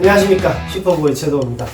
안녕하십니까. 슈퍼보이 최도입니다.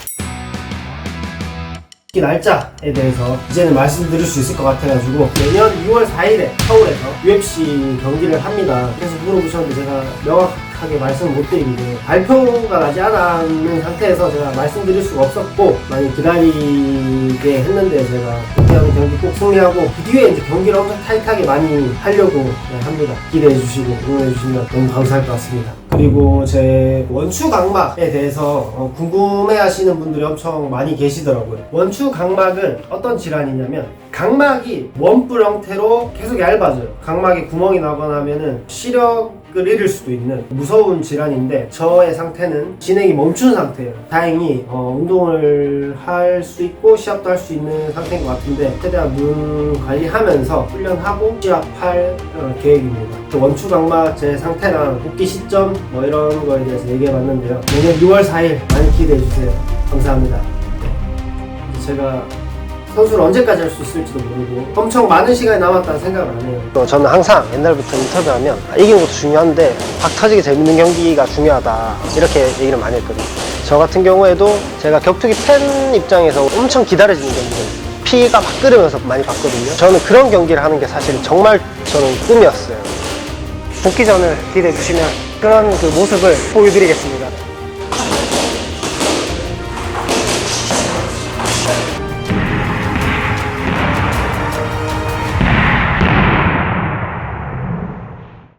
이 날짜에 대해서 이제는 말씀드릴 수 있을 것 같아가지고 내년 2월 4일에 서울에서 UFC 경기를 합니다. 계속 물어보셨는데 제가 명확 하게 말씀을 못 드리는데 발표가 나지 않았는 상태에서 제가 말씀드릴 수가 없었고 많이 기다리게 했는데 제가 그때 하는 경기 꼭 승리하고 그 뒤에 이제 경기를 엄청 타이트하게 많이 하려고 네, 합니다 기대해 주시고 응원해 주시면 너무 감사할 것 같습니다 그리고 제 원추 각막에 대해서 어, 궁금해 하시는 분들이 엄청 많이 계시더라고요. 원추 각막은 어떤 질환이냐면 각막이 원뿔 형태로 계속 얇아져요. 각막에 구멍이 나거나 하면은 시력을 잃을 수도 있는 무서운 질환인데 저의 상태는 진행이 멈춘 상태예요. 다행히 어, 운동을 할 수 있고 시합도 할 수 있는 상태인 것 같은데 최대한 눈 관리하면서 훈련하고 시합할 어, 계획입니다. 그 원추 각막 제 상태랑 복귀 시점 뭐 이런 거에 대해서 얘기해봤는데요. 내년 6월 4일 많이 기대해 주세요. 감사합니다. 네. 제가 선수를 언제까지 할 수 있을지도 모르고 엄청 많은 시간이 남았다는 생각을 안 해요. 어, 저는 항상 옛날부터 인터뷰하면 아, 이기는 것도 중요한데 박 터지게 재밌는 경기가 중요하다 이렇게 얘기를 많이 했거든요. 저 같은 경우에도 제가 격투기 팬 입장에서 엄청 기다려지는 경기를 피가 막 끓으면서 많이 봤거든요. 저는 그런 경기를 하는 게 사실 정말 저는 꿈이었어요. 복귀전을 기대해 주시면 그런 그 모습을 보여드리겠습니다.